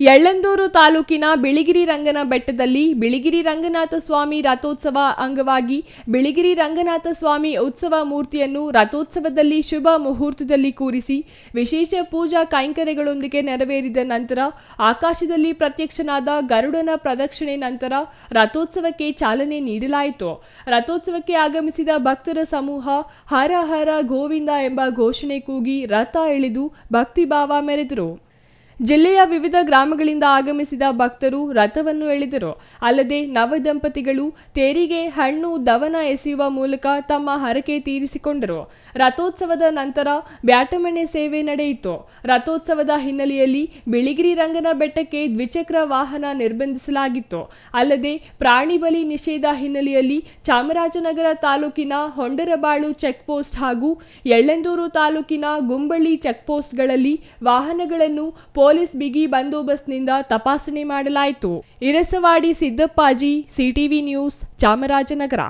ಯಳ್ಳಂದೂರು ತಾಲೂಕಿನ ಬಿಳಿಗಿರಿ ರಂಗನ ಬೆಟ್ಟದಲ್ಲಿ ಬಿಳಿಗಿರಿ ರಂಗನಾಥ ಸ್ವಾಮಿ ರಥೋತ್ಸವ ಅಂಗವಾಗಿ ಬಿಳಿಗಿರಿ ರಂಗನಾಥ ಸ್ವಾಮಿ ಉತ್ಸವ ಮೂರ್ತಿಯನ್ನು ರಥೋತ್ಸವದಲ್ಲಿ ಶುಭ ಮುಹೂರ್ತದಲ್ಲಿ ಕೂರಿಸಿ ವಿಶೇಷ ಪೂಜಾ ಕೈಂಕರ್ಯಗಳೊಂದಿಗೆ ನೆರವೇರಿದ ನಂತರ ಆಕಾಶದಲ್ಲಿ ಪ್ರತ್ಯಕ್ಷನಾದ ಗರುಡನ ಪ್ರದಕ್ಷಿಣೆ ನಂತರ ರಥೋತ್ಸವಕ್ಕೆ ಚಾಲನೆ ನೀಡಲಾಯಿತು. ರಥೋತ್ಸವಕ್ಕೆ ಆಗಮಿಸಿದ ಭಕ್ತರ ಸಮೂಹ ಹರ ಹರ ಗೋವಿಂದ ಎಂಬ ಘೋಷಣೆ ಕೂಗಿ ರಥ ಎಳೆದು ಭಕ್ತಿಭಾವ ಮೆರೆದರು. ಜಿಲ್ಲೆಯ ವಿವಿಧ ಗ್ರಾಮಗಳಿಂದ ಆಗಮಿಸಿದ ಭಕ್ತರು ರಥವನ್ನು ಎಳೆದರು. ಅಲ್ಲದೆ ನವದಂಪತಿಗಳು ತೇರಿಗೆ ಹಣ್ಣು, ದವನ ಎಸೆಯುವ ಮೂಲಕ ತಮ್ಮ ಹರಕೆ ತೀರಿಸಿಕೊಂಡರು. ರಥೋತ್ಸವದ ನಂತರ ಬ್ಯಾಟಮಣೆ ಸೇವೆ ನಡೆಯಿತು. ರಥೋತ್ಸವದ ಹಿನ್ನೆಲೆಯಲ್ಲಿ ಬಿಳಿಗಿರಿ ರಂಗನ ಬೆಟ್ಟಕ್ಕೆ ದ್ವಿಚಕ್ರ ವಾಹನ ನಿರ್ಬಂಧಿಸಲಾಗಿತ್ತು. ಅಲ್ಲದೆ ಪ್ರಾಣಿ ಬಲಿ ನಿಷೇಧ ಹಿನ್ನೆಲೆಯಲ್ಲಿ ಚಾಮರಾಜನಗರ ತಾಲೂಕಿನ ಹೊಂಡರಬಾಳು ಚೆಕ್ಪೋಸ್ಟ್ ಹಾಗೂ ಯಳ್ಳೆಂದೂರು ತಾಲೂಕಿನ ಗುಂಬಳ್ಳಿ ಚೆಕ್ಪೋಸ್ಟ್ಗಳಲ್ಲಿ ವಾಹನಗಳನ್ನು ಪೊಲೀಸ್ ಬಿಗಿ ಬಂದೋಬಸ್ತ್ನಿಂದ ತಪಾಸಣೆ ಮಾಡಲಾಯಿತು. Irasavadi Siddappaji CTV news Chamarajanagar.